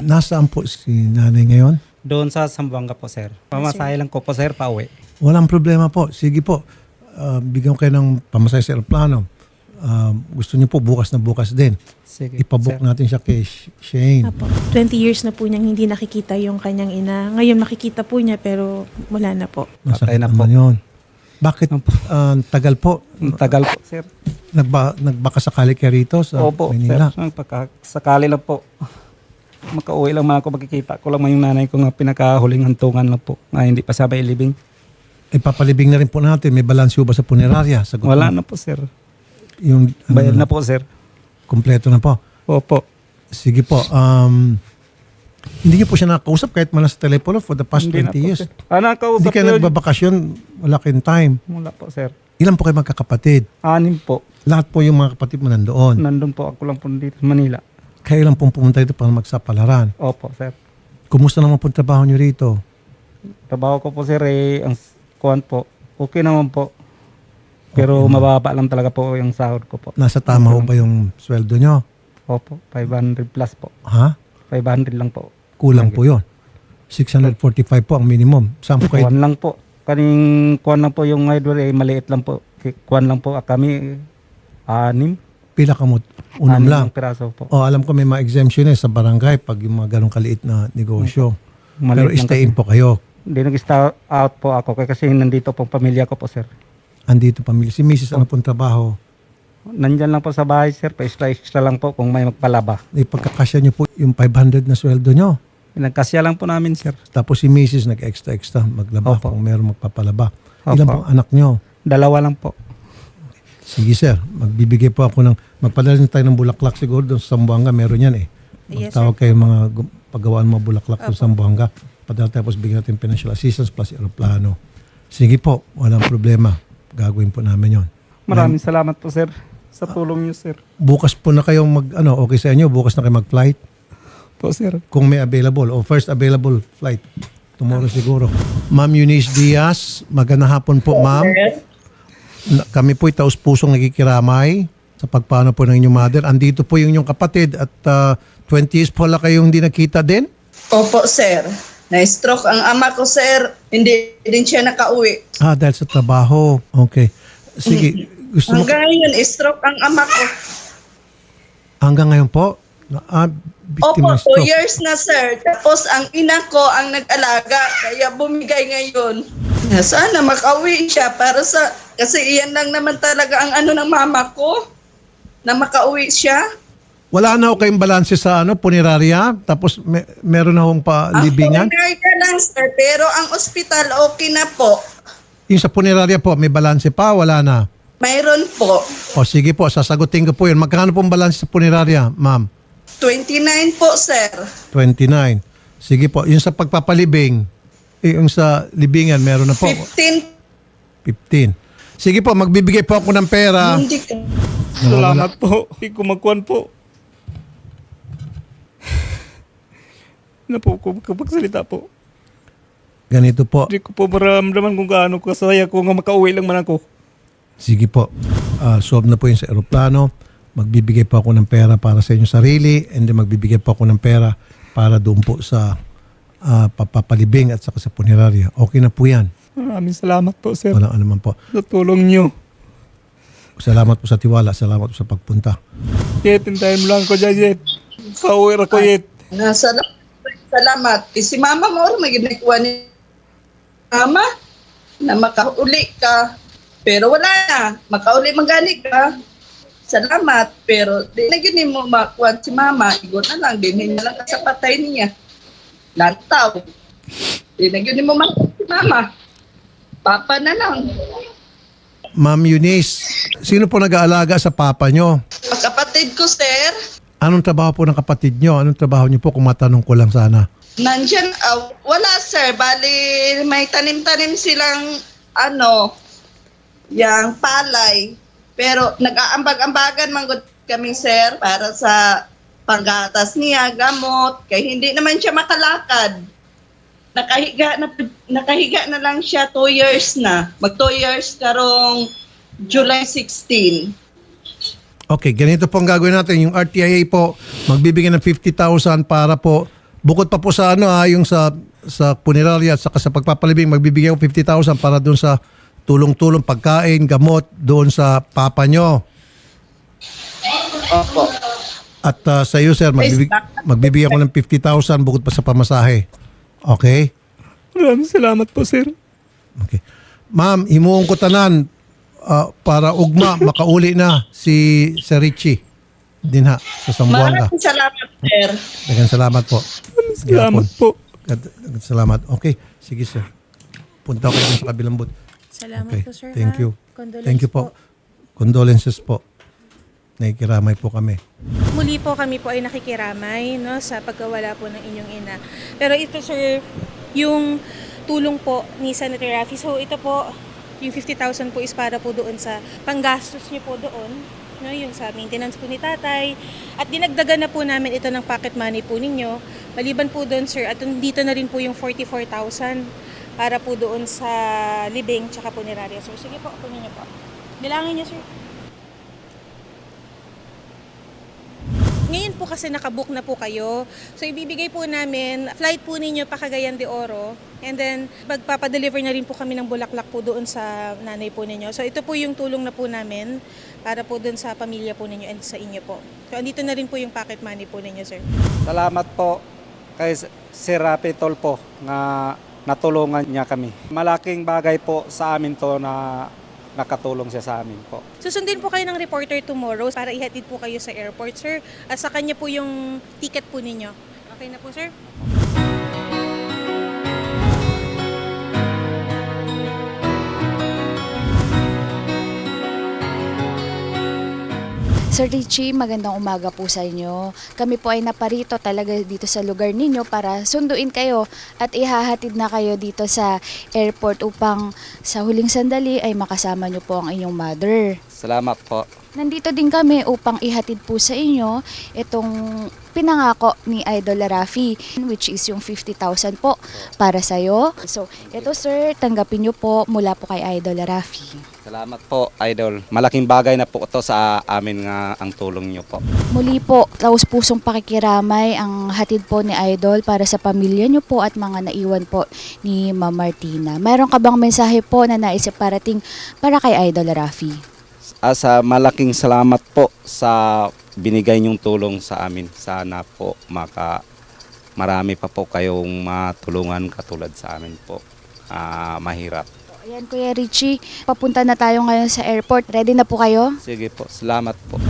Nasaan po si nanay ngayon? Doon sa Sambuanga po, sir. Pamasahe lang ko po, sir, pauwi. Walang problema po. Sige po. Ah, bigyan ko kayo ng pamasahe sa aeroplano. Ah, gusto niyo po bukas na bukas din. Sige, Ipabook sir. natin siya kay Sh- Shane. Apo. 20 years na po niyang hindi nakikita yung kanyang ina. Ngayon makikita po niya pero wala na po. Masakit Patay na po. naman yun. Bakit Opo. ah, tagal po? Ang tagal po, sir. Nagba, nagbaka sakali kayo rito sa Opo, Manila? sir. Ang pagkasakali lang po. Makauwi lang man ako makikita ko lang man yung nanay ko nga pinakahuling hantungan lang po. Na hindi pa sabay ilibing. Ipapalibing na rin po natin. May balanse ba sa punerarya? Sagot Wala na po, sir. Yung, ano Bayad na po, sir. Kompleto na po. Opo. Sige po. Um, hindi niyo po siya nakakausap kahit man lang sa telepono for the past Hindi na 20 po, years. sir. Ah, Hindi nakausap kayo yun. nagbabakasyon. Wala kayong time. Wala po, sir. Ilan po kayo magkakapatid? Anim po. Lahat po yung mga kapatid mo nandoon. Nandun po ako lang po dito sa Manila. Kayo lang pong pumunta dito para magsapalaran. Opo, sir. Kumusta naman po ang trabaho niyo rito? Trabaho ko po, sir, eh, ang s- kuwan po. Okay naman po. Pero mababa lang talaga po yung sahod ko po. Nasa tama ho ba yung sweldo niyo? Opo, 500 plus po. Ha? 500 lang po. Kulang po yon. 645 po ang minimum. Saan po kayo? Kuwan lang po. Kaning kuwan lang po yung idol eh, maliit lang po. Ki- Kuwan lang po. Ah, Kami, anim. Pila ka mo? Unam Anim lang. ang piraso po. O alam ko may mga exemption eh sa barangay pag yung mga ganong kaliit na negosyo. Pero Maliit lang stay in po kayo. Hindi nag-start out po ako kaya kasi nandito po pamilya ko po, sir. Andito pamilya. Si Mrs. ano pong trabaho? Nandyan lang po sa bahay, sir. Pa-extra-extra lang po kung may magpalaba. Ipagkakasya niyo po yung 500 na sweldo niyo. Nagkasya lang po namin, sir. Tapos si Mrs. nag-extra-extra maglaba Opo. kung meron magpapalaba. Opo. Ilan pong anak niyo? Dalawa lang po. Sige sir, magbibigay po ako ng, magpadala niyo tayo ng bulaklak siguro doon sa Sambuanga, meron yan eh. Yes, Magtawag kayo mga gu- paggawaan mo bulaklak doon sa Sambuanga. Padala tayo tapos bigyan natin financial assistance plus aeroplano. Sige po, walang problema. Gagawin po namin yon. Maraming salamat po, sir. Sa tulong niyo, sir. Bukas po na kayong mag, ano, okay sa inyo, bukas na kayo mag-flight. Po, sir. Kung may available o first available flight. Tomorrow siguro. Ma'am Eunice Diaz, magandang hapon po ma'am. Na- Kami po'y taus-pusong nakikiramay sa pagpano po ng inyong mother. Andito po yung inyong kapatid at ah, 20 years po lang kayong hindi nakita din. Opo, sir. Na-stroke ang ama ko, sir. Hindi din siya nakauwi. Ah, dahil sa trabaho. Okay. Sige, gusto mo Hanggang ngayon, stroke ang ama ko. hanggang ngayon po? Na- Ah, Opo, ng stroke. years na, sir. Tapos ang ina ko ang nag-alaga. Kaya bumigay ngayon. Sana makauwi siya para sa... Kasi iyan lang naman talaga ang ano ng mama ko. Na makauwi siya. Wala na ho kayong balanse sa ano, punerarya? Tapos me- meron na hong palibingan? Ang ka lang, sir. Pero ang ospital, okay na po. Yung sa punerarya po, may balanse pa? Wala na? Mayroon po. O sige po, sasagutin ko po yun. Magkano pong balanse sa punerarya, ma'am? 29 po, sir. 29. Sige po, yung sa pagpapalibing, eh, yung sa libingan, meron na po. 15. 15. Sige po, magbibigay po ako ng pera. Hindi ka. Salamat po. Hindi ko magkuhan po. na po ko magkapagsalita po. Ganito po. Hindi ko po maramdaman kung gaano kasaya ko nga makauwi lang man ako. Sige po. Uh, solve na po yun sa aeroplano. Magbibigay po ako ng pera para sa inyong sarili and then magbibigay po ako ng pera para doon po sa ah, papapalibing at saka sa punerarya. Okay na po yan. Maraming salamat po, sir. Walang anuman po. Sa tulong niyo. Salamat po sa tiwala. Salamat po sa pagpunta. Yet, hintayin mo lang ko dyan, Yet. Kauwi ako, Yet. Nasa salamat. Eh, si mama mo rin maginagawa ni mama na makauli ka. Pero wala na. Makauli magani ka. Salamat. Pero di na gini mo makuha si mama. Igo na lang. Di na lang sa patay niya. Lantaw. Di na gini mo makuha si mama. Papa na lang. Ma'am Eunice, sino po nag-aalaga sa papa nyo? Kapatid ko, sir, Anong trabaho po ng kapatid nyo? Anong trabaho nyo po kung matanong ko lang sana? Nandyan, ah, wala sir, bali may tanim-tanim silang ano, yang palay. Pero nag-aambag-ambagan man gud kami sir para sa panggatas niya, gamot, kay hindi naman siya makalakad. Nakahiga na nakahiga na lang siya 2 years na. Mag 2 years karong July 16. Okay, ganito po ang gagawin natin. Yung RTIA po, magbibigay ng 50,000 para po Bukod pa po sa ano ha, yung sa sa punerarya at sa pagpapalibing, magbibigay ako 50,000 para doon sa tulong-tulong, pagkain, gamot doon sa papa nyo. Opo. At uh, sa iyo, sir, magbibig, magbibigay ako ng 50,000 bukod pa sa pamasahe. Okay? Maraming salamat po, sir. Okay. Ma'am, himuong ko tanan ah, para ugma makauli na si Sir Richie dinha sa Sambuanga. Maraming salamat, sir. Dagan salamat po. Salamat po. Dagan salamat. Okay, sige sir. Punta ko sa kabilang booth. Salamat Okay, po, sir. thank ha? you. Condolence Thank you po. Condolences po. Nakikiramay po kami. Muli po kami po ay nakikiramay no, sa pagkawala po ng inyong ina. Pero ito sir, yung tulong po ni Senator Raffy. So ito po, yung 50,000 po is para po doon sa panggastos niyo po doon. No, yung sa maintenance po ni tatay. At dinagdagan na po namin ito ng pocket money po ninyo. Maliban po doon sir, at dito na rin po yung 44,000 para po doon sa libing tsaka punerarya. Sir, sige po, kunin niyo po. Bilangin niyo sir. Ngayon po kasi nakabook na po kayo. So ibibigay po namin, flight po ninyo pa Cagayan de Oro. And then magpapadeliver na rin po kami ng bulaklak po doon sa nanay po ninyo. So ito po yung tulong na po namin para po doon sa pamilya po ninyo and sa inyo po. So andito na rin po yung pocket money po ninyo, sir. Salamat po kay Sir Rapi Tolpo na natulungan niya kami. Malaking bagay po sa amin to na nakatulong siya sa amin po. Susundin po kayo ng reporter tomorrow para ihatid po kayo sa airport, sir. At sa kanya po yung ticket po ninyo. Okay na po, sir? Sir Richie, magandang umaga po sa inyo. Kami po ay naparito talaga dito sa lugar ninyo para sunduin kayo at ihahatid na kayo dito sa airport upang sa huling sandali ay makasama nyo po ang inyong mother. Salamat po. Nandito din kami upang ihatid po sa inyo itong pinangako ni Idol Rafi which is yung 50,000 po para sa'yo. So, ito sir, tanggapin nyo po mula po kay Idol Rafi. Salamat po, Idol. Malaking bagay na po ito sa amin nga ang tulong niyo po. Muli po, taos pusong pakikiramay ang hatid po ni Idol para sa pamilya niyo po at mga naiwan po ni Ma'am Martina. Mayroon ka bang mensahe po na naisip parating para kay Idol Rafi? Asa malaking salamat po sa binigay niyong tulong sa amin. Sana po maka marami pa po kayong matulungan katulad sa amin po. Ah, mahirap. Ayan Kuya Richie, papunta na tayo ngayon sa airport. Ready na po kayo? Sige po, salamat po.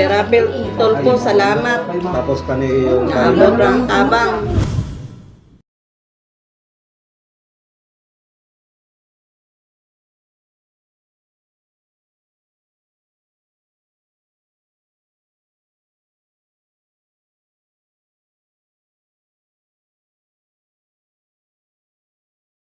Sir Rapel Tolpo, salamat. Tapos kani yung Naabot ang tabang.